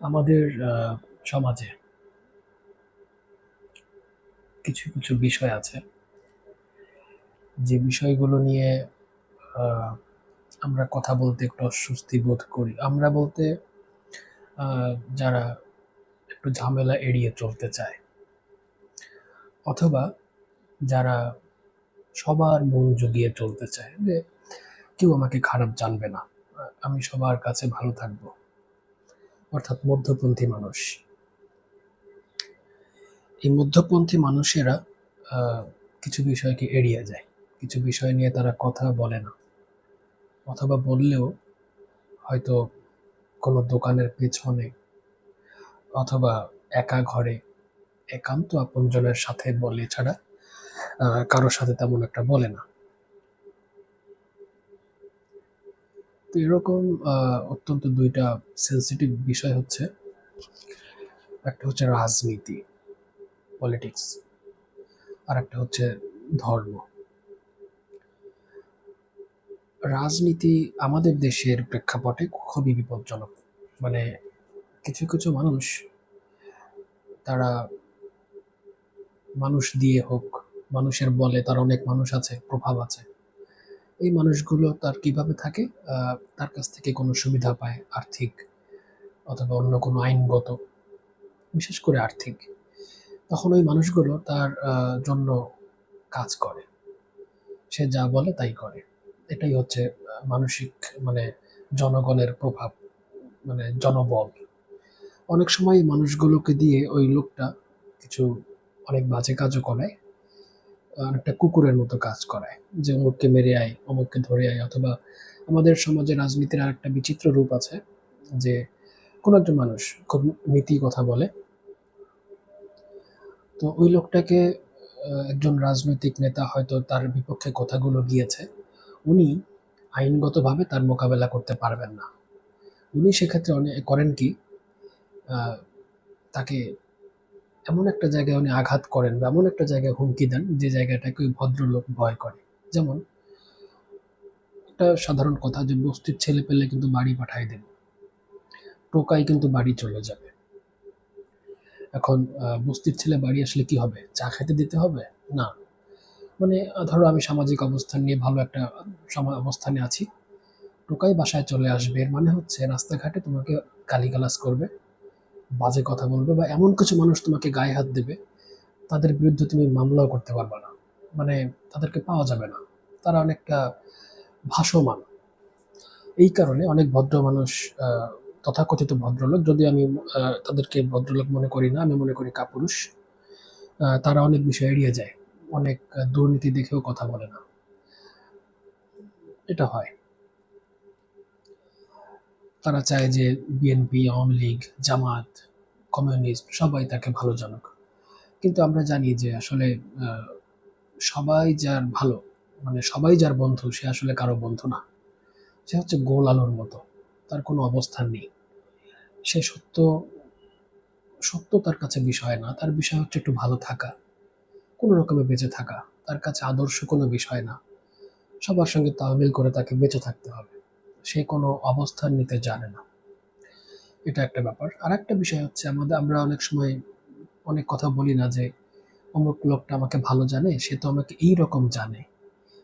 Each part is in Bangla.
আমাদের সমাজে কিছু কিছু বিষয় আছে। যে বিষয়গুলো নিয়ে আমরা কথা বলতে একটু অস্বস্তি বোধ করি। আমরা বলতে যারা একটু ঝামেলা এড়িয়ে চলতে চায়, অথবা যারা সবার মন জুগিয়ে চলতে চায় যে কেউ আমাকে খারাপ জানবে না, আমি সবার কাছে ভালো থাকব। অর্থাৎ মধ্যপন্থী মানুষ। এই মধ্যপন্থী মানুষেরা কিছু বিষয়কে এড়িয়ে যায়। কিছু বিষয় নিয়ে তারা কথা বলে না। অথবা বললেও হয়তো কোনো দোকানের পেছনে অথবা একা ঘরে একান্ত আপনজনের সাথে বলে ছাড়া কারোর সাথে তেমন একটা বলে না। তো এরকম অত্যন্ত দুইটা সেন্সিটিভ বিষয় হচ্ছে। একটা হচ্ছে রাজনীতি পলিটিক্স আর একটা হচ্ছে ধর্ম। রাজনীতি আমাদের দেশের প্রেক্ষাপটে খুবই বিপজ্জনক। মানে কিছু কিছু মানুষ, তারা মানুষ দিয়ে হোক, মানুষের বলে তার অনেক মানুষ আছে, প্রভাব আছে। এই মানুষগুলো তার কীভাবে থাকে তার কাছ থেকে কোনো সুবিধা পায় আর্থিক অথবা অন্য কোনো আইনগত, বিশেষ করে আর্থিক। তখন ওই মানুষগুলো তার জন্য কাজ করে। সে যা বলে তাই করে। এটাই হচ্ছে মানসিক মানে জনগণের প্রভাব মানে জনবল। অনেক সময় মানুষগুলোকে দিয়ে ওই লোকটা কিছু অনেক বাজে কাজও করায় অনেকটা কুকুরের মতো কাজ করায়, যে অমুককে মেরে আয়, অমুককে ধরে আয়, অথবা আমাদের সমাজে রাজনীতির আর একটা বিচিত্র রূপ আছে, যে কোনো একজন মানুষ খুব নীতি কথা বলে, তো ওই লোকটাকে একজন রাজনৈতিক নেতা হয়তো তার বিপক্ষে কথাগুলো গিয়েছে উনি আইনগতভাবে তার মোকাবেলা করতে পারবেন না। উনি সেক্ষেত্রে অনেক করেন কি তাকে এমন একটা জায়গায় উনি আঘাত করেন বা এমন একটা জায়গায় হুমকি দেন যে জায়গাটাকে ওই ভদ্রলোক ভয় করে। যেমন একটা সাধারণ কথা যে বস্তির ছেলে পেলে কিন্তু বাড়ি পাঠাই দেবে। টোকাই কিন্তু বাড়ি চলে যাবে। এখন বস্তির ছেলে বাড়ি আসলে কি হবে? চা খেতে দিতে হবে? না। মানে ধরো আমি সামাজিক অবস্থান নিয়ে ভালো একটা অবস্থানে আছি। টোকাই বাসায় চলে আসবে। এর মানে হচ্ছে রাস্তাঘাটে তোমাকে গালিগালাজ করবে। বাজে কথা বলবে বা এমন কিছু মানুষ তোমাকে গায়ে হাত দেবে, তাদের বিরুদ্ধে তুমি মামলাও করতে পারবে না। মানে তাদেরকে পাওয়া যাবে না। তারা অনেকটা ভাসমান। এই কারণে অনেক ভদ্র মানুষ তথাকথিত ভদ্রলোক, যদি আমি তাদেরকে ভদ্রলোক মনে করি না, আমি মনে করি কাপুরুষ তারা অনেক বিষয় এড়িয়ে যায়। অনেক দুর্নীতি দেখেও কথা বলে না। এটা হয়। তারা চায় যে বিএনপি আওয়ামী লীগ, জামাত, কমিউনিস্ট, সবাই তাকে ভালো জানুক। কিন্তু আমরা জানি যে আসলে সবাই যার ভালো মানে সবাই যার বন্ধু, সে আসলে কারও বন্ধু না। সে হচ্ছে গোল আলোর মতো, তার কোনো অবস্থান নেই। সে সত্য সত্য তার কাছে বিষয় না, তার বিষয় হচ্ছে একটু ভালো থাকা, কোনো রকমে বেঁচে থাকা, তার কাছে আদর্শ কোনো বিষয় না। সবার সঙ্গে তালমিল করে তাকে বেঁচে থাকতে হবে। সে কোনো অবস্থান নিতে জানে না। এটা একটা ব্যাপার। আর একটা বিষয় হচ্ছে আমাদের, আমরা অনেক সময় অনেক কথা বলি না যে, অমুক লোকটা আমাকে ভালো জানে, সে তো আমাকে এই রকম জানে।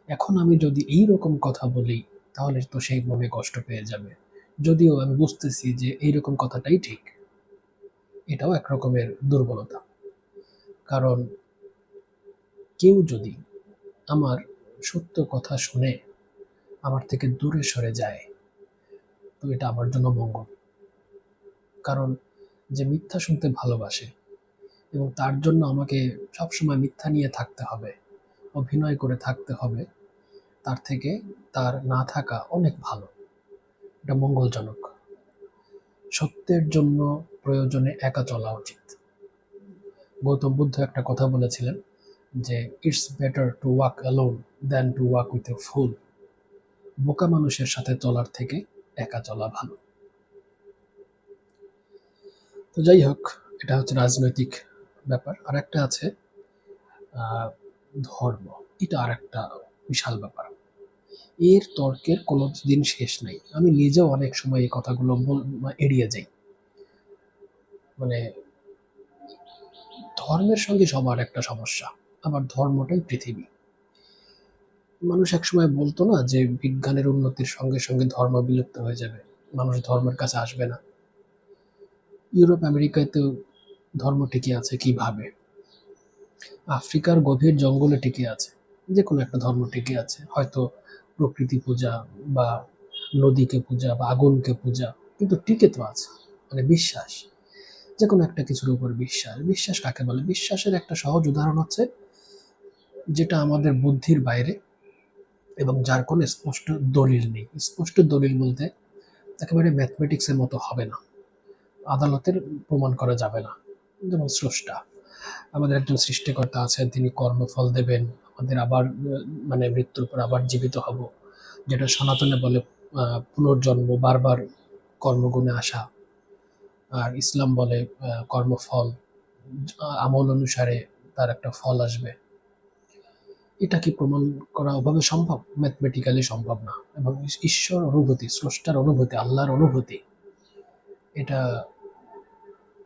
এখন আমি যদি এই রকম কথা বলি, তাহলে তো সেই মনে কষ্ট পেয়ে যাবে। যদিও আমি বুঝতেছি যে, এই রকম কথাটাই ঠিক। এটাও এক রকমের দুর্বলতা। কারণ কেউ যদি আমার সত্য কথা শুনে, আমার থেকে দূরে সরে যায় তো এটা আমার জন্য মঙ্গল। কারণ যে মিথ্যা শুনতে ভালোবাসে এবং তার জন্য আমাকে সবসময় মিথ্যা নিয়ে থাকতে হবে, অভিনয় করে থাকতে হবে, তার থেকে তার না থাকা অনেক ভালো। এটা মঙ্গলজনক। সত্যের জন্য প্রয়োজনে একা চলা উচিত। গৌতম বুদ্ধ একটা কথা বলেছিলেন যে it's better to walk alone than to walk with a fool বোকা মানুষের সাথে চলার থেকে একা চলা ভালো। তো যাই হোক, এটা হচ্ছে রাজনৈতিক ব্যাপার। আর একটা আছে ধর্ম। এটা আর একটা বিশাল ব্যাপার। এর তর্কের কোনো দিন শেষ নাই। আমি নিজেও অনেক সময় এই কথাগুলো বল- এড়িয়ে যাই। মানে ধর্মের সঙ্গে সবার একটা সমস্যা। আবার ধর্মটাই পৃথিবী। মানুষ একসময় বলতো না যে বিজ্ঞানের উন্নতির সঙ্গে সঙ্গে ধর্ম বিলুপ্ত হয়ে যাবে। মানুষ ধর্মের কাছে আসবে না। ইউরোপ আমেরিকায় তো ধর্ম টিকে আছে কীভাবে? আফ্রিকার গভীর জঙ্গলে টিকে আছে। যে কোনো একটা ধর্ম টিকে আছে। হয়তো প্রকৃতি পূজা বা নদীকে পূজা বা আগুনকে পূজা, কিন্তু টিকে তো আছে। মানে বিশ্বাস। যে কোনো একটা কিছুর উপর বিশ্বাস। বিশ্বাস কাকে বলে? বিশ্বাসের একটা সহজ উদাহরণ হচ্ছে যেটা আমাদের বুদ্ধির বাইরে এবং যার কোনো স্পষ্ট দলিল নেই। স্পষ্ট দলিল বলতে একেবারে ম্যাথমেটিক্সের মতো হবে না। আদালতের প্রমাণ করা যাবে না। যেমন স্রষ্টা। আমাদের একজন সৃষ্টিকর্তা আছেন, তিনি কর্মফল দেবেন। আমাদের আবার মানে মৃত্যুর পর আবার জীবিত হব। যেটা সনাতনে বলে পুনর্জন্ম, বারবার কর্মগুণে আসা। আর ইসলাম বলে কর্মফল, আমল অনুসারে তার একটা ফল আসবে। এটা কি প্রমাণ করা ওভাবে সম্ভব? ম্যাথমেটিক্যালি সম্ভব না। এবং ঈশ্বর অনুভূতি, স্রষ্টার অনুভূতি, আল্লাহর অনুভূতি, এটা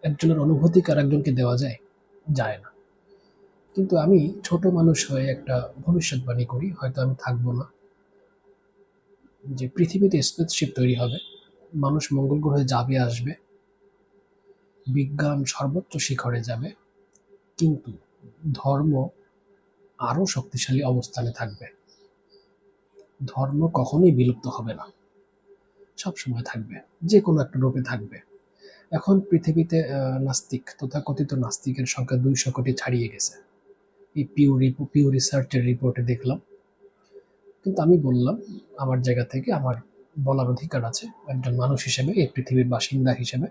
একজনের অনুভূতি আর একজনকে দেওয়া যায় যায় না। কিন্তু আমি ছোট মানুষ হয়ে একটা ভবিষ্যৎবাণী করি, হয়তো আমি থাকব না। যে পৃথিবীতে স্পেসশিপ তৈরি হবে, মানুষ মঙ্গল গ্রহে যাবে, আসবে, বিজ্ঞান সর্বোচ্চ শিখরে যাবে, কিন্তু ধর্ম আরও শক্তিশালী অবস্থানে থাকবে। ধর্ম কখনোই বিলুপ্ত হবে না। সব সময় থাকবে, যে কোনো একটা রূপে থাকবে। এখন পৃথিবীতে নাস্তিক তথাকথিত নাস্তিকের সংখ্যা দুইশো কোটি ছাড়িয়ে গেছে। এই পিউ পিউ রিসার্চের রিপোর্টে দেখলাম। কিন্তু আমি বললাম, আমার জায়গা থেকে আমার বলার অধিকার আছে একজন মানুষ হিসেবে, এই পৃথিবীর বাসিন্দা হিসেবে,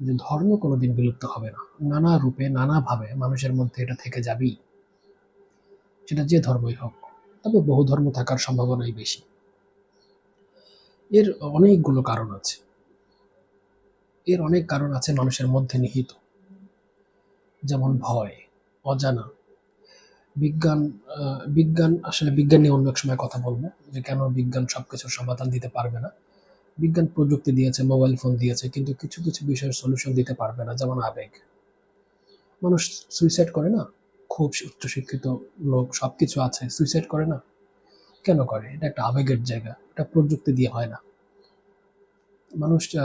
যে ধর্ম কোনোদিন বিলুপ্ত হবে না। নানা রূপে, নানাভাবে মানুষের মধ্যে এটা থেকে যাবেই। সেটা যে ধর্মই হোক, তবে বহু ধর্ম থাকার সম্ভাবনাই বেশি। এর অনেকগুলো কারণ আছে। এর অনেক কারণ আছে মানুষের মধ্যে নিহিত। যেমন ভয়, অজানা। বিজ্ঞান বিজ্ঞান, আসলে বিজ্ঞান নিয়ে অন্য এক সময় কথা বলব, যে কেন বিজ্ঞান সবকিছুর সমাধান দিতে পারবে না? বিজ্ঞান প্রযুক্তি দিয়েছে, মোবাইল ফোন দিয়েছে, কিন্তু কিছু কিছু বিষয়ের সলিউশন দিতে পারবে না, যেমন আবেগ। মানুষ সুইসাইড করে না? খুব উচ্চশিক্ষিত লোক সব কিছু আছে সুইসাইড করে না? কেন করে? এটা একটা আবেগের জায়গা, এটা প্রযুক্তি দিয়ে হয় না। মানুষ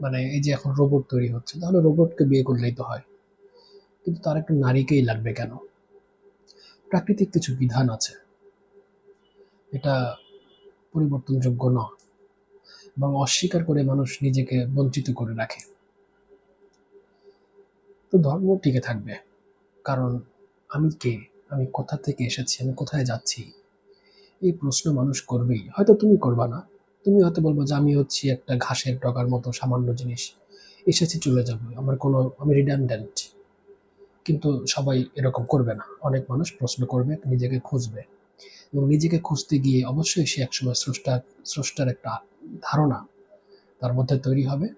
মানে এই যে এখন রোবট তৈরি হচ্ছে, তাহলে রোবটকে বিয়ে করলেই তো হয়। কিন্তু তার একটা নারীকেই লাগবে কেন? প্রাকৃতিক কিছু বিধান আছে। এটা পরিবর্তনযোগ্য নয়। এবং অস্বীকার করে মানুষ নিজেকে বঞ্চিত করে রাখে। তো ধর্ম টিকে থাকবে। কারণ আমি কে? আমি কোথা থেকে এসেছি? আমি কোথায় যাচ্ছি? এই প্রশ্ন মানুষ করবেই। হয়তো তুমি করবা না। তুমি হয়তো বলব যে আমি হচ্ছি একটা ঘাসের ডগার মতো সামান্য জিনিস। এসেছি, চলে যাব। আমার কোনো, আমি রিডান্ডেন্ট কিন্তু সবাই এরকম করবে না। অনেক মানুষ প্রশ্ন করবে, নিজেকে খুঁজবে। এবং নিজেকে খুঁজতে গিয়ে অবশ্যই সে একসময় স্রষ্টা, স্রষ্টার একটা ধারণা তার মধ্যে তৈরি হবে।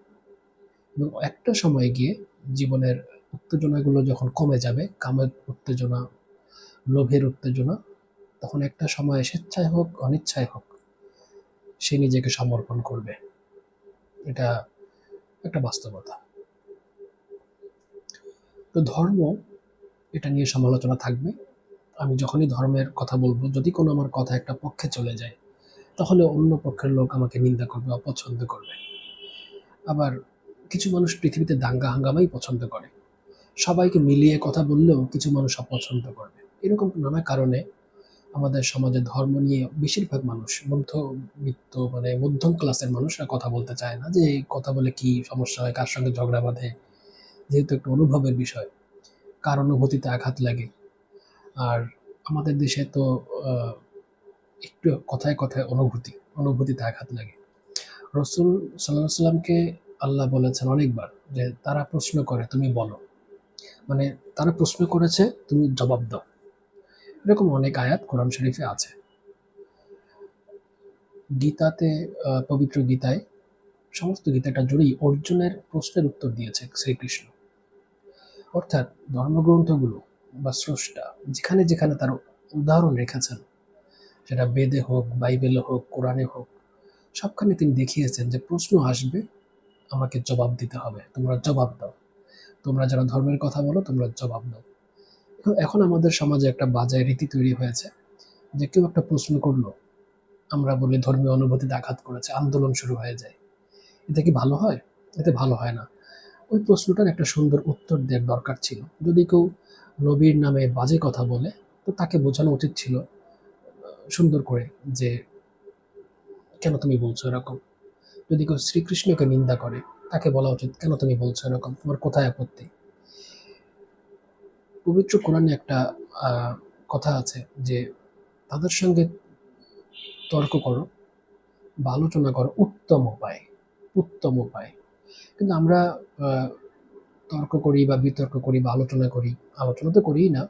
এবং একটা সময় গিয়ে জীবনের উত্তেজনাগুলো যখন কমে যাবে, কামের উত্তেজনা, লোভের উত্তেজনা, তখন একটা সময় স্বেচ্ছায় হোক, অনিচ্ছায় হোক, সে নিজেকে সমর্পণ করবে। এটা একটা বাস্তবতা। তো ধর্ম, এটা নিয়ে সমালোচনা থাকবে। আমি যখনই ধর্মের কথা বলব, যদি কোনো আমার কথা একটা পক্ষে চলে যায়, তাহলে অন্য পক্ষের লোক আমাকে নিন্দা করবে, অপছন্দ করবে। আবার কিছু মানুষ পৃথিবীতে দাঙ্গা হাঙ্গামাই পছন্দ করে। সবাইকে মিলিয়ে কথা বললেও কিছু মানুষ অপছন্দ করবে। এরকম নানা কারণে আমাদের সমাজে ধর্ম নিয়ে বেশিরভাগ মানুষ মধ্যবিত্ত মানে মধ্যম ক্লাসের মানুষরা কথা বলতে চায় না যে কথা বলে কি সমস্যা হয়, কার সঙ্গে ঝগড়া বাঁধে। যেহেতু একটা অনুভবের বিষয়, কার অনুভূতিতে আঘাত লাগে। আর আমাদের দেশে তো একটু কথায় কথায় অনুভূতি, অনুভূতিতে আঘাত লাগে। রসুল সাল্লাহ সাল্লামকে আল্লাহ বলেছেন অনেকবার যে তারা প্রশ্ন করে, তুমি বলো। মানে তারা প্রশ্ন করেছে, তুমি জবাব দাও। এরকম অনেক আয়াত কোরআন শরীফে আছে। গীতাতে পবিত্র গীতায় সমস্ত গীতাটা জুড়েই অর্জুনের প্রশ্নের উত্তর দিয়েছে শ্রীকৃষ্ণ। অর্থাৎ ধর্মগ্রন্থগুলো বা স্রষ্টা যেখানে যেখানে তার উদাহরণ রেখেছেন, সেটা বেদে হোক, বাইবেলে হোক, কোরআনে হোক, সবখানে তিনি দেখিয়েছেন যে প্রশ্ন আসবে, আমাকে জবাব দিতে হবে, তোমরা জবাব দাও। তোমরা যারা ধর্মের কথা বলো, তোমরা জবাব দাও। এখন- আমাদের সমাজে একটা বাজায় রীতি তৈরি হয়েছে যে কেউ একটা প্রশ্ন করল, আমরা বলি ধর্মীয় অনুভূতিতে আঘাত করেছে, আন্দোলন শুরু হয়ে যায়। এতে কি ভালো হয়? এতে ভালো হয় না। ওই প্রশ্নটার একটা সুন্দর উত্তর দেওয়ার দরকার ছিল। যদি কেউ নবীর নামে বাজে কথা বলে, তো তাকে বোঝানো উচিত ছিল সুন্দর করে যে, কেন তুমি বলছো এরকম? যদি কেউ শ্রীকৃষ্ণকে নিন্দা করে তাকে বলা উচিত, কেন তুমি বলছো এরকম? তোমার কোথায় আপত্তি? পবিত্র কোরআনে একটা কথা আছে যে, তাদের সঙ্গে তর্ক করো বা আলোচনা করো, উত্তম উপায় উত্তম উপায়। কিন্তু আমরা তর্ক করি বা বিতর্ক করি বা আলোচনা করি, আলোচনা তো করিই না,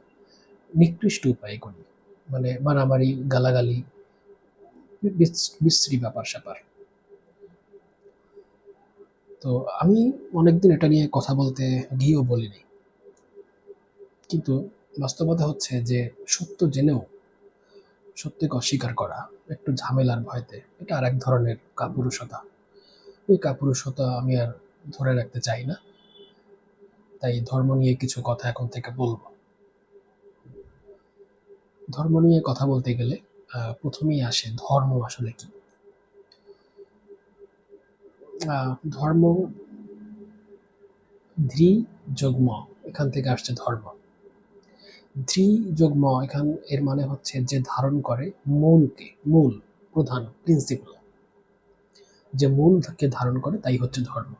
নিকৃষ্ট উপায় করি। মানে মারামারি, গালাগালি বিশ্রী ব্যাপার স্যাপার তো আমি অনেকদিন এটা নিয়ে কথা বলতে গিয়েও বলিনি। কিন্তু বাস্তবতা হচ্ছে যে সত্য জেনেও সত্যকে অস্বীকার করা একটু ঝামেলার ভয়তে, এটা আর এক ধরনের কাপুরুষতা। এই কাপুরুষতা আমি আর ধরে রাখতে চাই না। তাই ধর্ম নিয়ে কিছু কথা এখন থেকে বলব। ধর্ম নিয়ে কথা বলতে গেলে প্রথমেই আসে ধর্ম আসলে কি? ধর্ম ধৃ যোগম এখান থেকে আসছে ধর্ম। ধৃ যোগম এখান, এর মানে হচ্ছে যে ধারণ করে মূলকে মূল, প্রধান প্রিন্সিপাল যে মূলকে ধারণ করে, তাই হচ্ছে ধর্ম।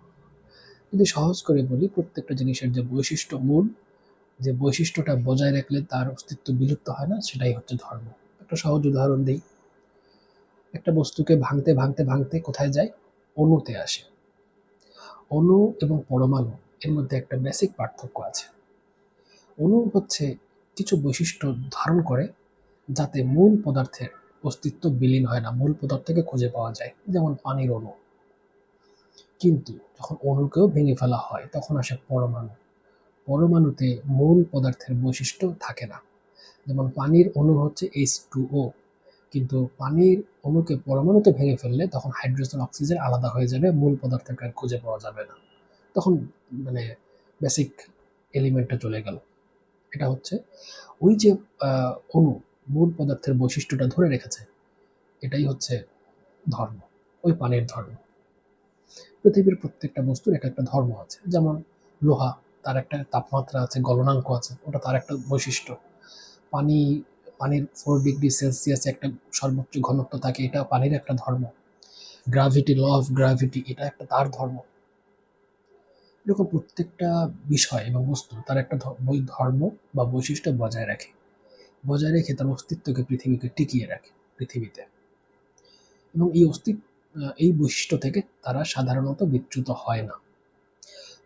যদি সহজ করে বলি, প্রত্যেকটা জিনিসের যে বৈশিষ্ট্য মূল, যে বৈশিষ্ট্যটা বজায় রাখলে তার অস্তিত্ব বিলুপ্ত হয় না, সেটাই হচ্ছে ধর্ম। একটা সহজ উদাহরণ দিই। একটা বস্তুকে ভাঙতে ভাঙতে ভাঙতে কোথায় যায়? অণুতে আসে। অণু এবং পরমাণু এর মধ্যে একটা বেসিক পার্থক্য আছে। অণু হচ্ছে কিছু বৈশিষ্ট্য ধারণ করে যাতে মূল পদার্থের অস্তিত্ব বিলীন হয় না, মূল পদার্থকে খুঁজে পাওয়া যায়, যেমন পানির অণু কিন্তু যখন অণুকেও ভেঙে ফেলা হয়, তখন আসে পরমাণু। পরমাণুতে মূল পদার্থের বৈশিষ্ট্য থাকে না। যেমন পানির অণু হচ্ছে এইচ টু ও কিন্তু পানির অণুকে পরমাণুতে ভেঙে ফেললে তখন হাইড্রোজেন, অক্সিজেন আলাদা হয়ে যাবে, মূল পদার্থকে আর খুঁজে পাওয়া যাবে না। তখন মানে বেসিক এলিমেন্টটা চলে গেল। এটা হচ্ছে ওই যে অণু মূল পদার্থের বৈশিষ্ট্যটা ধরে রেখেছে, এটাই হচ্ছে ধর্ম, ওই পানির ধর্ম। পৃথিবীর প্রত্যেকটা বস্তুর একটা একটা ধর্ম আছে, যেমন লোহা, তার একটা তাপমাত্রা আছে, গলনাঙ্ক আছে, ওটা তার একটা বৈশিষ্ট্য। পানি পানির ফোর ডিগ্রি সেলসিয়াস একটা সর্বোচ্চ ঘনত্ব থাকে, এটা পানির একটা ধর্ম। গ্রাভিটি ল অফ গ্রাভিটি এটা একটা তার ধর্ম। এরকম প্রত্যেকটা বিষয় এবং বস্তু তার একটা ধর্ম বা বৈশিষ্ট্য বজায় রাখে। বজায় রেখে তার অস্তিত্বকে পৃথিবীকে টিকিয়ে রাখে, পৃথিবীতে। এবং এই অস্তিত্ব এই বৈশিষ্ট্য থেকে তারা সাধারণত বিচ্যুত হয় না।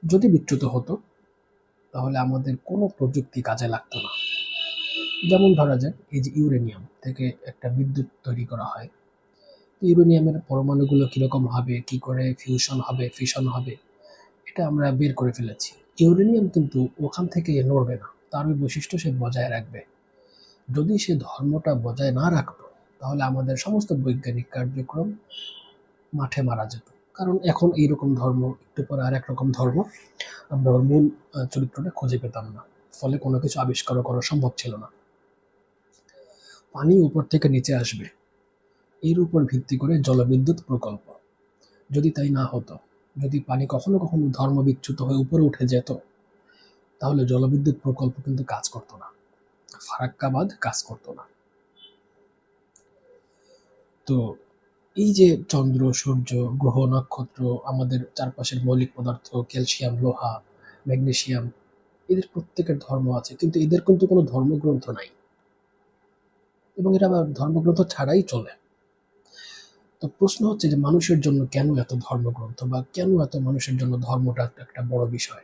যদি বিচ্যুত হতো, তাহলে আমাদের কোনো প্রযুক্তি কাজে লাগতো না। যেমন ধরা যাক এই যে ইউরেনিয়াম থেকে একটা বিদ্যুৎ তৈরি করা হয় ইউরেনিয়ামের পরমাণুগুলো কীরকম হবে, কি করে ফিউশন হবে ফিশন হবে, এটা আমরা বের করে ফেলেছি। ইউরেনিয়াম কিন্তু ওখান থেকে নড়বে না, তার ওই বৈশিষ্ট্য সে বজায় রাখবে। যদি সে ধর্মটা বজায় না রাখতো, তাহলে আমাদের সমস্ত বৈজ্ঞানিক কার্যক্রম মাঠে মারা যেত। কারণ এখন এইরকম ধর্ম, একটু পরে আর এক রকম ধর্ম, আমরা মূল চরিত্রটা খুঁজে পেতাম না। ফলে কোনো কিছু আবিষ্কারও করা সম্ভব ছিল না। পানি উপর থেকে নিচে আসবে। এর উপর ভিত্তি করে জলবিদ্যুৎ প্রকল্প। যদি তাই না হতো, যদি পানি কখনো কখনো ধর্ম বিচ্যুত হয়ে উপরে উঠে যেত, তাহলে জলবিদ্যুৎ প্রকল্প কিন্তু কাজ করতো না। ফারাক্কাবাদ কাজ করতো না। তো এই যে চন্দ্র, সূর্য, গ্রহ, নক্ষত্র, আমাদের চারপাশের মৌলিক পদার্থ, ক্যালসিয়াম, লোহা, ম্যাগনেসিয়াম, এদের প্রত্যেকের ধর্ম আছে, কিন্তু এদের কিন্তু কোনো ধর্মগ্রন্থ নাই। এবং এটা আবার ধর্মগ্রন্থ ছাড়াই চলে। তো প্রশ্ন হচ্ছে যে মানুষের জন্য কেন এত ধর্মগ্রন্থ বা কেন এত মানুষের জন্য ধর্মটা একটা বড় বিষয়?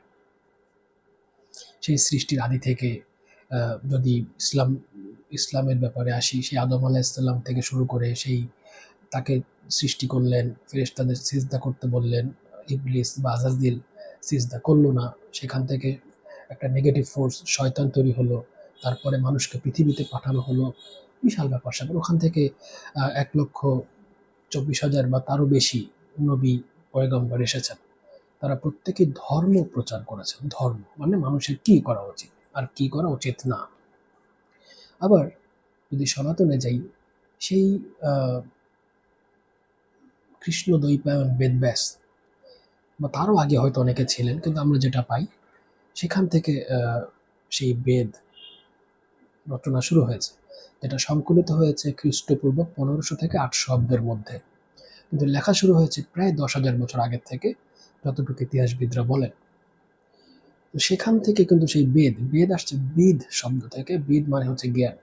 সেই সৃষ্টির আদি থেকে যদি ইসলাম, ইসলামের ব্যাপারে আসি, সেই আদম আলাহ ইসলাম থেকে শুরু করে সেই তাকে সৃষ্টি করলেন, ফেরেশতাদের সিজদা করতে বললেন, ইবলিস বা আজাজদিল সিজদা করল না, সেখান থেকে একটা নেগেটিভ ফোর্স শয়তান তৈরি হলো, তারপরে মানুষকে পৃথিবীতে পাঠানো হলো বিশাল ব্যাপার স্যাপার। ওখান থেকে এক লক্ষ চব্বিশ হাজার বা তারও বেশি নবী পয়গম্বর এসেছেন। তারা প্রত্যেকে ধর্ম প্রচার করেছেন, ধর্ম। মানে মানুষের কি করা উচিত? আর কি করা উচিত না? আবার যদি সনাতনে যাই, সেই কৃষ্ণ দ্বৈপায়ন বেদব্যাস বা তারও আগে হয়তো অনেকে ছিলেন, কিন্তু আমরা যেটা পাই, সেখান থেকে সেই বেদ রচনা শুরু হয়েছে। যেটা সংকলিত হয়েছে খ্রিস্টপূর্ব পনেরোশো থেকে আটশো অব্দের মধ্যে। কিন্তু লেখা শুরু হয়েছে প্রায় দশ হাজার বছর আগের থেকে, যতটুকু ইতিহাসবিদরা বলেন। তো সেখান থেকে কিন্তু সেই বেদ বেদ আসছে বিদ শব্দ থেকে বিদ মানে হচ্ছে জ্ঞান।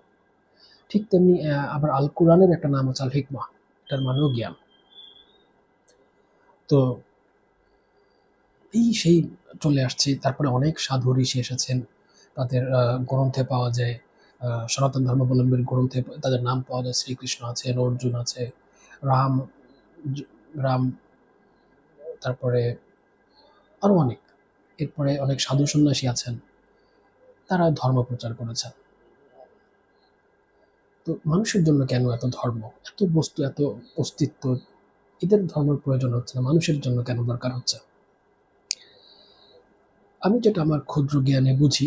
ঠিক তেমনি আবার আল কোরআনের একটা নাম আছে আল হিকমা, এটার মানেও জ্ঞান। তো এই সেই চলে আসছে, তারপরে অনেক সাধু ঋষি এসেছেন, তাদের গ্রন্থে পাওয়া যায়। সনাতন ধর্মাবলম্বীর গ্রন্থে তাদের নাম পাওয়া যায়। শ্রীকৃষ্ণ আছেন অর্জুন আছে, রাম রাম, তারপরে আরও অনেক। এরপরে অনেক সাধু সন্ন্যাসী আছেন। তারা ধর্ম প্রচার করেছেন। তো মানুষের জন্য কেন এত ধর্ম? এত বস্তু, এত অস্তিত্ব, এদের ধর্মের প্রয়োজন হচ্ছে না। মানুষের জন্য কেন দরকার হচ্ছে? আমি যেটা আমার ক্ষুদ্র জ্ঞানে বুঝি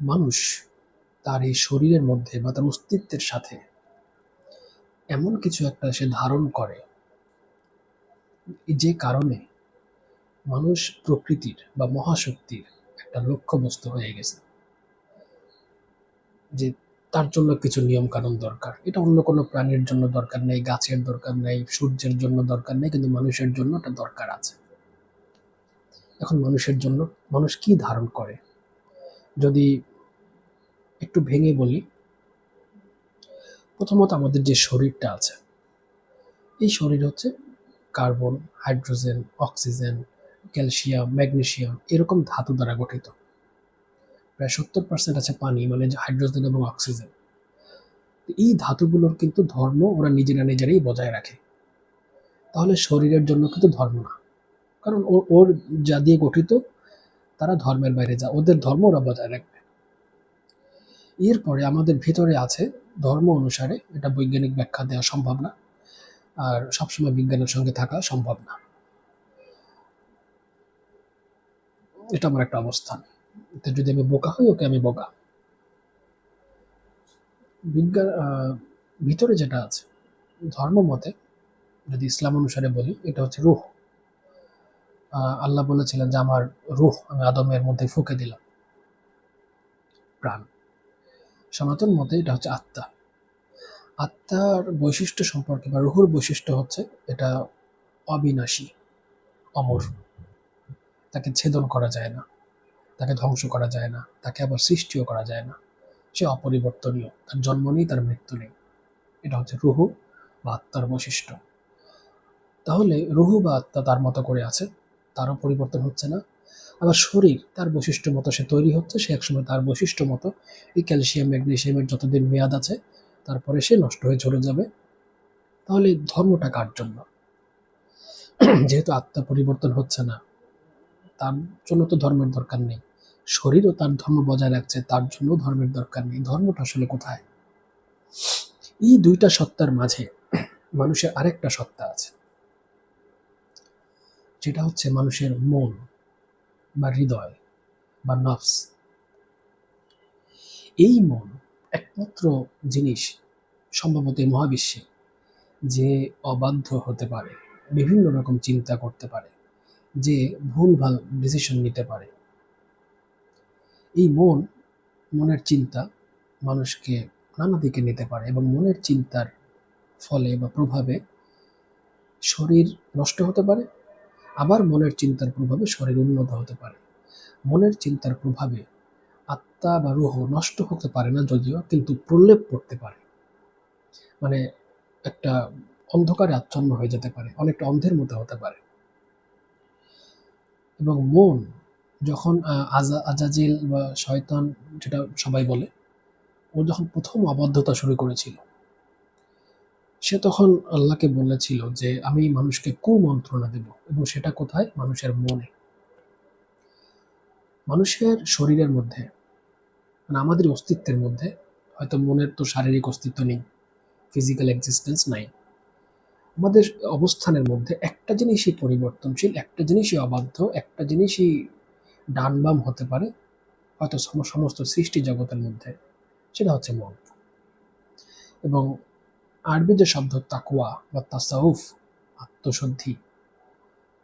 মানুষ তার এই শরীরের মধ্যে বা তার অস্তিত্বের সাথে এমন কিছু একটা সে ধারণ করে। যে কারণে মানুষ প্রকৃতির বা মহাশক্তির একটা লক্ষ্যবস্তু হয়ে গেছে। যে তার জন্য কিছু নিয়ম কানুন দরকার। এটা অন্য কোনো প্রাণীর জন্য দরকার নেই, গাছের দরকার নেই, সূর্যের জন্য দরকার নেই, কিন্তু মানুষের জন্য এটা দরকার আছে। এখন মানুষের জন্য মানুষ কি ধারণ করে? যদি একটু ভেঙে বলি, প্রথমত আমাদের যে শরীরটা আছে, এই শরীর হচ্ছে carbon, hydrogen, oxygen, calcium magnesium এরকম ধাতু দ্বারা গঠিত। প্রায় সত্তর পার্সেন্ট আছে পানি মানে হাইড্রোজেন এবং অক্সিজেন। এই ধাতুগুলোর কিন্তু ধর্ম ওরা নিজেরা নিজেরাই বজায় রাখে। তাহলে শরীরের জন্য কিন্তু ধর্ম না। কারণ ওর যা দিয়ে গঠিত তারা ধর্মের বাইরে যা ওদের ধর্ম ওরা বজায় রাখবে। এরপরে আমাদের ভিতরে আছে ধর্ম অনুসারে এটা বৈজ্ঞানিক ব্যাখ্যা দেওয়া সম্ভব না, আর সবসময় বিজ্ঞানের সঙ্গে থাকা সম্ভব না। এটা আমার একটা অবস্থান। তো যদি আমি বোকা হই, ওকে আমি বোকা। বিজ্ঞান ভিতরে যেটা আছে, ধর্ম মতে যদি ইসলাম অনুসারে বলি, এটা হচ্ছে রুহ। আল্লাহ বলেছিলেন যে, আমার রুহ আমি আদমের মধ্যে ফুঁকে দিলাম। প্রাণ। সনাতন মতে এটা হচ্ছে আত্মা। আত্মার বৈশিষ্ট্য সম্পর্কে বা রুহুর বৈশিষ্ট্য হচ্ছে এটা অবিনাশী, অমর। তাকে ছেদন করা যায় না, তাকে ধ্বংস করা যায় না, তাকে আবার সৃষ্টিও করা যায় না। সে অপরিবর্তনীয়, তার জন্ম নেই, তার মৃত্যু নেই। এটা হচ্ছে রুহু বা আত্মার বৈশিষ্ট্য। তাহলে রুহু বা আত্মা তার মতো করে আছে। তারও পরিবর্তন হচ্ছে না। আবার শরীর, তার বৈশিষ্ট্য মতো সে তৈরি হচ্ছে, সে একসময় তার বৈশিষ্ট্য মতো। এই ক্যালসিয়াম, ম্যাগনেসিয়ামের যতদিন মেয়াদ আছে, তারপরে সে নষ্ট হয়ে চলে যাবে। তাহলে ধর্মটা কার জন্য? যেহেতু আত্মা পরিবর্তন হচ্ছে না, তার জন্য তো ধর্মের দরকার নেই। শরীরও তার ধর্ম বজায় রাখছে, তার জন্য ধর্মের দরকার নেই। ধর্মটা আসলে কোথায়? এই দুইটা সত্তার মাঝে মানুষের আরেকটা সত্তা আছে। যেটা হচ্ছে মানুষের মন বা হৃদয় বা নফস। এই মন একমাত্র জিনিস সম্ভবত মহাবিশ্বে যে অবাধ্য হতে পারে, বিভিন্ন রকম চিন্তা করতে পারে, যে ভুল ভালো ডিসিশন নিতে পারে। এই মন, মনের চিন্তা মানুষকে নানা দিকে নিতে পারে এবং মনের চিন্তার ফলে বা প্রভাবে শরীর নষ্ট হতে পারে আবার মনের চিন্তার প্রভাবে শরীর উন্নত হতে পারে। মনের চিন্তার প্রভাবে আত্মা বা রুহ নষ্ট হতে পারে না যদিও, কিন্তু প্রলেপ পড়তে পারে। মানে একটা অন্ধকারে আচ্ছন্ন হয়ে যেতে পারে, অনেকটা অন্ধের মতো হতে পারে। এবং মন যখন আজা, আজাজিল বা শয়তান যেটা সবাই বলে, ও যখন প্রথম অবাধ্যতা শুরু করেছিল সে তখন আল্লাহকে বলেছিল যে, আমি মানুষকে কুমন্ত্রণা দেব এবং সেটা কোথায়? মানুষের মনে। মানুষের শরীরের মধ্যে মানে আমাদের অস্তিত্বের মধ্যে, হয়তো মনের তো শারীরিক অস্তিত্ব নেই ফিজিক্যাল এক্সিস্টেন্স নাই। আমাদের অবস্থানের মধ্যে একটা জিনিসই পরিবর্তনশীল, একটা জিনিসই অবাধ্য, একটা জিনিসই ডান বাম হতে পারে, হয়তো সম- সমস্ত সৃষ্টি জগতের মধ্যে, সেটা হচ্ছে মন। এবং আরবি যে শব্দ তাকুয়া বা তাসাউফ, আত্মশুদ্ধি,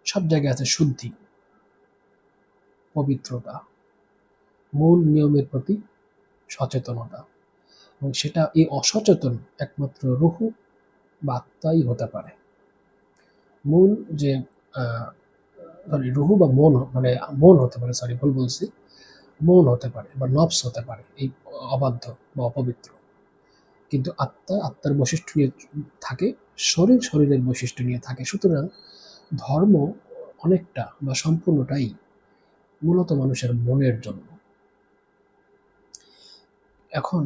সব জায়গায় আছে শুদ্ধি, পবিত্রতা, মূল নিয়মের প্রতি সচেতনতা। এবং সেটা এই অসচেতন একমাত্র রুহু বা আত্মাই হতে পারে। মূল যে সরি রুহু বা মন মানে মন হতে পারে সরি ভুল বলছি। মন হতে পারে বা নবস হতে পারে, এই অবাধ্য বা অপবিত্র। কিন্তু আত্মা, আত্মার বৈশিষ্ট্য নিয়ে থাকে, শরীর শরীরের বৈশিষ্ট্য নিয়ে থাকে। সুতরাং ধর্ম অনেকটা বা সম্পূর্ণটাই মূলত মানুষের মনের জন্য। এখন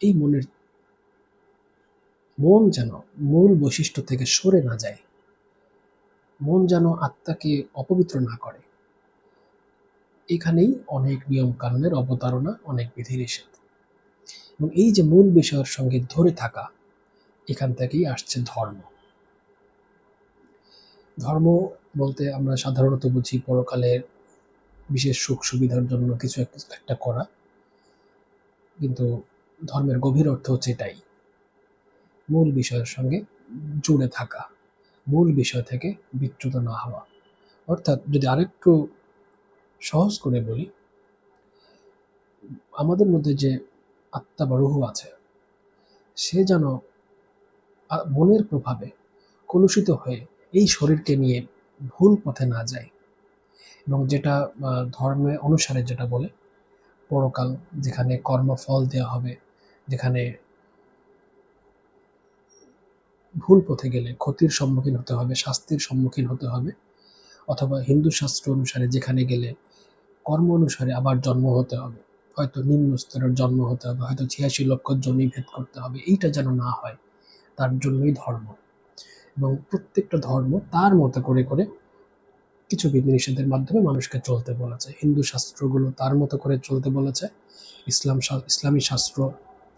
এই মনের মন যেন মূল বৈশিষ্ট্য থেকে সরে না যায়, মন যেন আত্মাকে অপবিত্র না করে, এখানেই অনেক নিয়ম কানুনের অবতারণা, অনেক বিধিনিষেধ। এবং এই যে মূল বিষয়ের সঙ্গে ধরে থাকা, এখান থেকেই আসছে ধর্ম। ধর্ম বলতে আমরা সাধারণত বুঝি পরকালের বিশেষ সুখ সুবিধার জন্য কিছু একটা করা। কিন্তু ধর্মের গভীর অর্থ হচ্ছে এটাই। মূল বিষয়ের সঙ্গে জুড়ে থাকা, মূল বিষয় থেকে বিচ্যুত না হওয়া। অর্থাৎ যদি আরেকটু সহজ করে বলি, আমাদের মধ্যে যে আত্মা বা রুহু আছে। সে যেন মনের প্রভাবে কলুষিত হয়ে এই শরীরকে নিয়ে ভুল পথে না যায় এবং যেটা ধর্মে অনুসারে যেটা বলে, পরকাল যেখানে কর্মফল দেওয়া হবে, যেখানে ভুল পথে গেলে ক্ষতির সম্মুখীন হতে হবে, শাস্তির সম্মুখীন হতে হবে, অথবা হিন্দু শাস্ত্র অনুসারে যেখানে গেলে কর্ম অনুসারে আবার জন্ম হতে হবে। হয়তো নিম্ন স্তরের জন্ম হতে হবে, হয়তো ছিয়াশি লক্ষ জমি ভেদ করতে হবে, এইটা যেন না হয়, তার জন্যই ধর্ম। এবং প্রত্যেকটা ধর্ম তার মতো করে করে কিছু বিধিনিষেধের মাধ্যমে মানুষকে চলতে বলেছে। হিন্দু শাস্ত্রগুলো তার মতো করে চলতে বলেছে, ইসলাম ইসলামী শাস্ত্র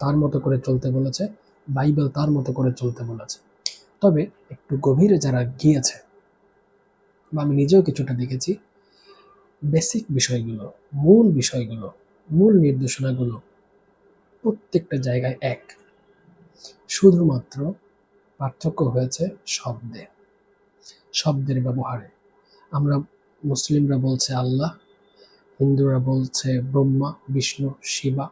তার মতো করে চলতে বলেছে, বাইবেল তার মতো করে চলতে বলেছে। তবে একটু গভীরে যারা গিয়েছে, বা আমি নিজেও কিছুটা দেখেছি, বেসিক বিষয়গুলো, মূল বিষয়গুলো মূল নির্দেশনাগুলো প্রত্যেকটা জায়গায় এক। শুধুমাত্র পার্থক্য হয়েছে শব্দে, শব্দের ব্যবহারে। আমরা মুসলিমরা বলছে আল্লাহ, হিন্দুরা বলছে ব্রহ্মা, বিষ্ণু, শিবা,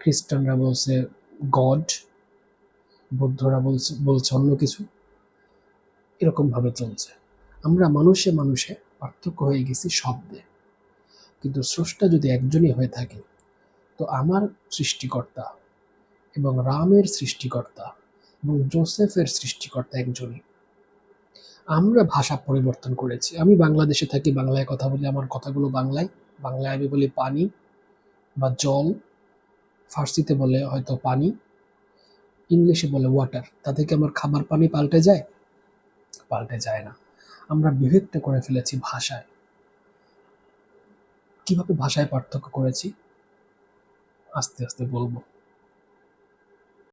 খ্রিস্টানরা বলছে গড, বৌদ্ধরা বলছে বলছে অন্য কিছু। এরকমভাবে চলছে। আমরা মানুষে মানুষে পার্থক্য হয়ে গেছি শব্দে। কিন্তু স্রষ্টা যদি একজনই হয়ে থাকে, তো আমার সৃষ্টিকর্তা এবং রামের সৃষ্টিকর্তা এবং জোসেফের সৃষ্টিকর্তা একজনই। আমরা ভাষা পরিবর্তন করেছি। আমি বাংলাদেশে থাকি, বাংলায় কথা বলি, আমার কথাগুলো বাংলায়। বাংলায় আমি বলি পানি বা জল, ফার্সিতে বলে হয়তো পানি, ইংলিশে বলে ওয়াটার তাতে কি আমার খাবার পানি পাল্টে যায়? পাল্টে যায় না। আমরা বিভক্ত করে ফেলেছি ভাষায়। কীভাবে ভাষায় পার্থক্য করেছি? আস্তে আস্তে বলব।